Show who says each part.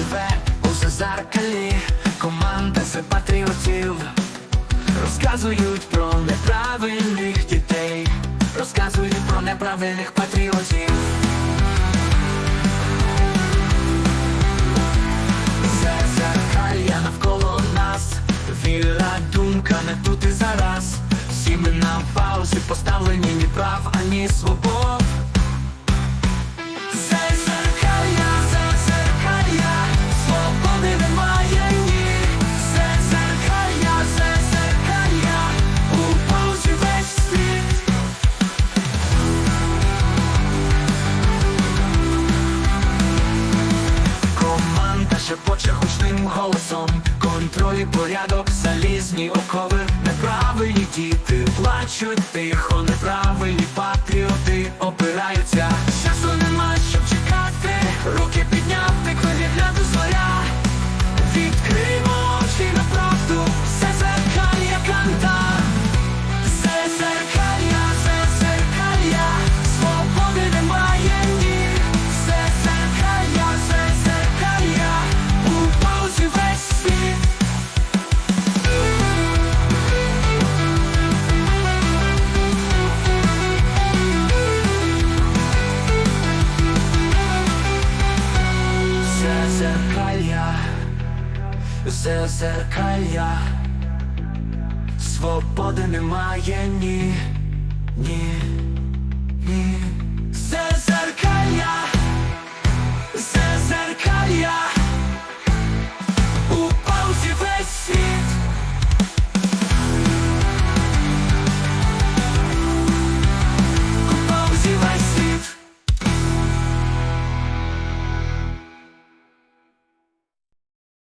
Speaker 1: живе у зазеркалі команда за патріотів, розказують про неправильних дітей, розказують про неправильних патріотів. Зазеркалля навколо нас, віра, думка не тут і зараз. Всі ми на паузі поставлені ні прав, ані свобод. Гучним голосом. Контроль і порядок, залізні окови. Неправильні діти плачуть тихо Неправильні патріоти все зеркалья Свободи немає ні, ні, ні